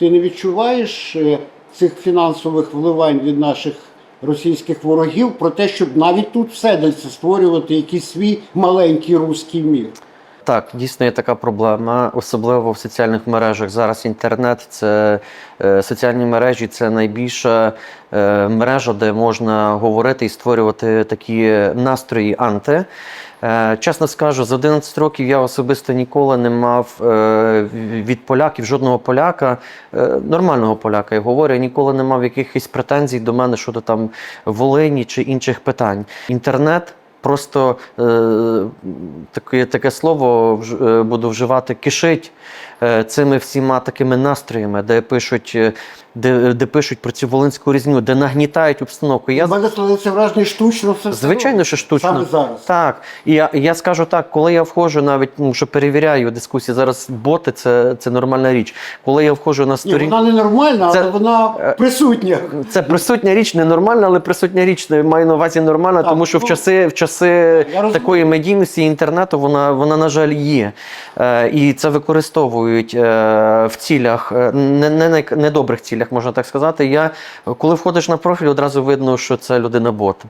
Ти не відчуваєш е, цих фінансових вливань від наших російських ворогів про те, щоб навіть тут в Седельці створювати якийсь свій маленький руський мір? Так, дійсно є така проблема, особливо в соціальних мережах. Зараз інтернет це е, соціальні мережі це найбільша е, мережа, де можна говорити і створювати такі настрої анти. Е, чесно скажу, за 11 років я особисто ніколи не мав від поляків жодного поляка, нормального поляка, я говорю, ніколи не мав якихось претензій до мене щодо там Волині чи інших питань. Інтернет просто е, таке, таке слово е, буду вживати кишить е, цими всіма такими настроями, де пишуть, е, де, де пишуть про цю волинську різню, де нагнітають обстановку. Я У мене складається враження штучно все Звичайно, що штучно. Саме зараз. Так. І я, я скажу так, коли я входжу, навіть ну, що перевіряю дискусії, зараз боти це, це нормальна річ. Коли я входжу на Ні, сторінку. вона ненормальна, Це- але вона е, присутня. Це присутня річ, не нормальна, але присутня річ не маю на увазі нормальна, Так, тому що в ну, часи, в часи такої медійності інтернету вона, вона на жаль, є. Е, і це використовують е, в цілях, е, не, не, не, недобрих цілях, можна так сказати. Я, коли входиш на профіль, одразу видно, що це людина бот.